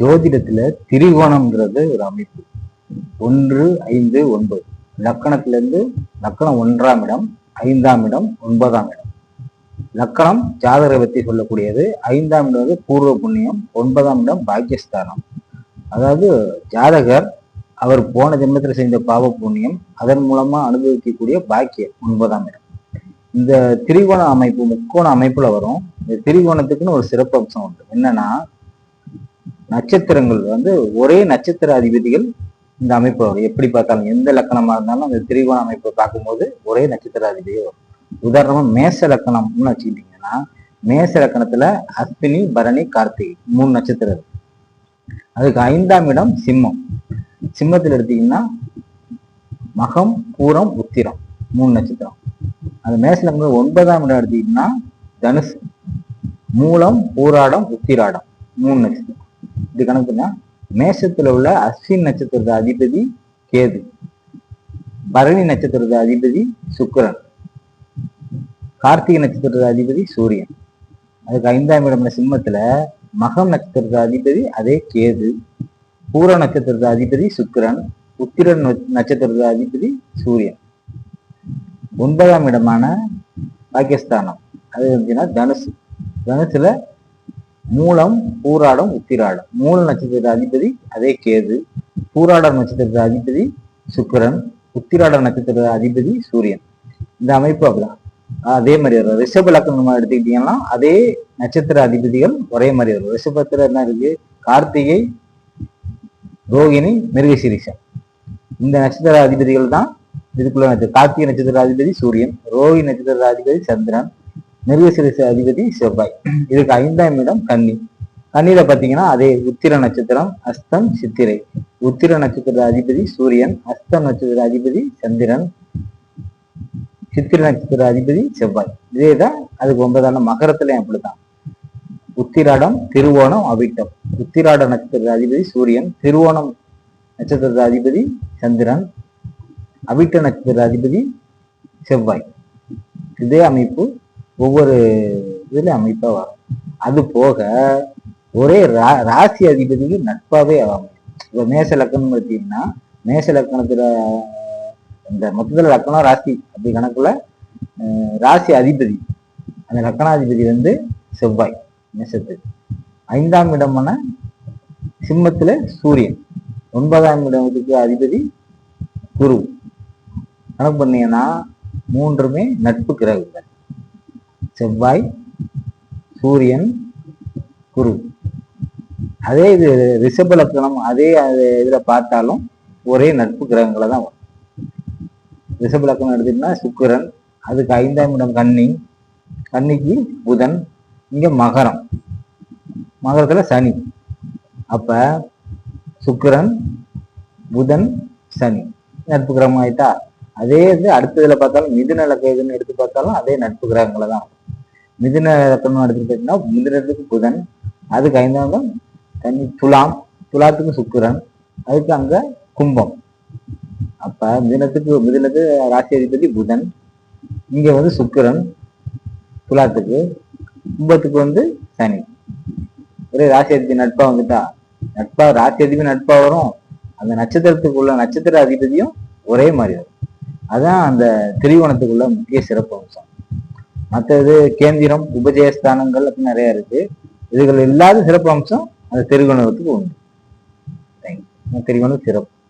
ஜோதிடத்துல திரிகோணம்ங்கிறது ஒரு அமைப்பு. ஒன்று ஐந்து ஒன்பது. லக்கணத்திலிருந்து லக்கணம் ஒன்றாம் இடம் ஐந்தாம் இடம் ஒன்பதாம் இடம். லக்கணம் ஜாதகரை பற்றி சொல்லக்கூடியது. ஐந்தாம் இடம் வந்து பூர்வ புண்ணியம் ஒன்பதாம் இடம் பாக்கியஸ்தானம். அதாவது ஜாதகர் அவர் போன ஜென்மத்தில் செய்த பாவ புண்ணியம் அதன் மூலமா அனுபவிக்கக்கூடிய பாக்கியம் ஒன்பதாம் இடம். இந்த திரிகோண அமைப்பு முக்கோண அமைப்புல வரும். இந்த திரிகோணத்துக்குன்னு ஒரு சிறப்பு அம்சம் உண்டு. என்னன்னா நட்சத்திரங்கள் வந்து ஒரே நட்சத்திர அதிபதிகள் இந்த அமைப்பு. வரும் எப்படி பார்த்தாலும் எந்த லக்கணமா இருந்தாலும் அந்த திரிகோண அமைப்பை பார்க்கும்போது ஒரே நட்சத்திர அதிபதியே வரும். உதாரணமா மேச லக்கணம்னு வச்சுக்கிட்டீங்கன்னா மேச லக்கணத்துல அஸ்வினி பரணி கார்த்திகை மூணு நட்சத்திரம். அதுக்கு ஐந்தாம் இடம் சிம்மம். சிம்மத்தில் எடுத்தீங்கன்னா மகம் பூரம் உத்திரம் மூணு நட்சத்திரம். அது மேச ஒன்பதாம் இடம் எடுத்தீங்கன்னா தனுசு. மூலம் பூராடம் உத்திராடம் மூணு நட்சத்திரம். இது கணக்குன்னா மேஷத்துல உள்ள அஸ்வின் நட்சத்திரத்த அதிபதி கேது. பரணி நட்சத்திரத்த அதிபதி சுக்கரன். கார்த்திகை நட்சத்திரத்த அதிபதி சூரியன். அதுக்கு ஐந்தாம் இடம் சிம்மத்துல மகம் நட்சத்திரத்த அதிபதி அதே கேது. பூர நட்சத்திரத்த அதிபதி சுக்கிரன். உத்திரன் நட்சத்திரத்த அதிபதி சூரியன். ஒன்பதாம் இடமான பாகிஸ்தானம் அது வந்துச்சுன்னா தனுசு. தனுசுல மூலம் பூராடம் உத்திராடம். மூல நட்சத்திர அதிபதி அதே கேது. பூராடம் நட்சத்திர அதிபதி சுக்கிரன். உத்திராட நட்சத்திர அதிபதி சூரியன். இந்த அமைப்பு அப்படிதான். அதே மாதிரி வரும். ரிஷப லக்னம் எடுத்துக்கிட்டீங்கன்னா அதே நட்சத்திர அதிபதிகள் ஒரே மாதிரி வரும். ரிஷபத்துல என்ன இருக்கு? கார்த்திகை ரோகிணி மிருகசிரிஷம். இந்த நட்சத்திர அதிபதிகள் தான் இதுக்குள்ள நட்சத்திரம் கார்த்திகை நட்சத்திர அதிபதி சூரியன். ரோஹி நட்சத்திர அதிபதி சந்திரன். மிருகசிரிச அதிபதி செவ்வாய். இதுக்கு ஐந்தாம் இடம் கன்னி. கன்னியில பாத்தீங்கன்னா அதே உத்திர நட்சத்திரம் அஸ்தம் சித்திரை. உத்திர நட்சத்திர அதிபதி சூரியன் அஸ்தம் நட்சத்திர அதிபதி சந்திரன் சித்திர நட்சத்திர அதிபதி செவ்வாய். இதேதான் அதுக்கு ஒன்பதான மகரத்துலயும் அப்படித்தான். உத்திராடம் திருவோணம் அவிட்டம். உத்திராட நட்சத்திர அதிபதி சூரியன் திருவோணம் நட்சத்திர அதிபதி சந்திரன் அவிட்ட நட்சத்திர அதிபதி செவ்வாய். இதே அமைப்பு ஒவ்வொரு இதுல அமைப்பா வரும். அது போக ஒரே ரா ராசி அதிபதிக்கு நட்பாவே ஆகும் இப்போ மேச லக்கணம் பார்த்தீங்கன்னா மேச லக்கணத்துல இந்த மொத்தத்துல லக்கணம் ராசி அப்படி கணக்குல ராசி அதிபதி. அந்த லக்கணாதிபதி வந்து செவ்வாய் மேசத்துக்கு ஐந்தாம் இடமான சிம்மத்துல சூரியன். ஒன்பதாம் இடத்துக்கு அதிபதி குரு. கணக்கு பண்ணீங்கன்னா மூன்றுமே நட்பு கிரகங்கள். செவ்வாய் சூரியன் குரு. அதே இது ரிஷப லக்கணம் அதே இதில் பார்த்தாலும் ஒரே நட்பு கிரகங்களை தான் வரும். ரிஷப லக்கணம் எடுத்தீங்கன்னா சுக்கிரன் அதுக்கு ஐந்தாம் இடம் கன்னி. கன்னிக்கு புதன் இங்கே மகரம். மகரத்தில் சனி. அப்போ சுக்கிரன் புதன் சனி. நட்பு கிரகம் ஆயிட்டா அதே இது அடுத்ததில் பார்த்தாலும் மிதுன லக்கணம் எடுத்து பார்த்தாலும் அதே நட்பு கிரகங்களை தான் மிதுன லக்கணம் எடுத்துக்கிட்டீங்கன்னா மிதுனத்துக்கு புதன் அதுக்கு ஐந்தாம் தனி துலாம் துலாத்துக்கு சுக்கிரன் அதுக்கு அங்க கும்பம். அப்ப மிதினத்துக்கு மிதனத்து ராசி அதிபதி புதன் இங்க வந்து சுக்கிரன் துலாத்துக்கு கும்பத்துக்கு வந்து சனி. ஒரே ராசி அதிபதி நட்பா வந்துட்டா? நட்பா ராசி அதிபதி நட்பா வரும். அந்த நட்சத்திரத்துக்கு உள்ள நட்சத்திர அதிபதியும் ஒரே மாதிரி வரும். அதான் அந்த திரிவனத்துக்குள்ள முக்கிய சிறப்பு அம்சம். மற்றது கேந்திரம் உபஜயஸ்தானங்கள் அப்படின்னு நிறைய இருக்கு. இதுகள் இல்லாத சிறப்பு அம்சம் அந்த திரிகோணத்துக்கு உண்டு. தேங்க்யூ திரிகோணம் சிறப்பு.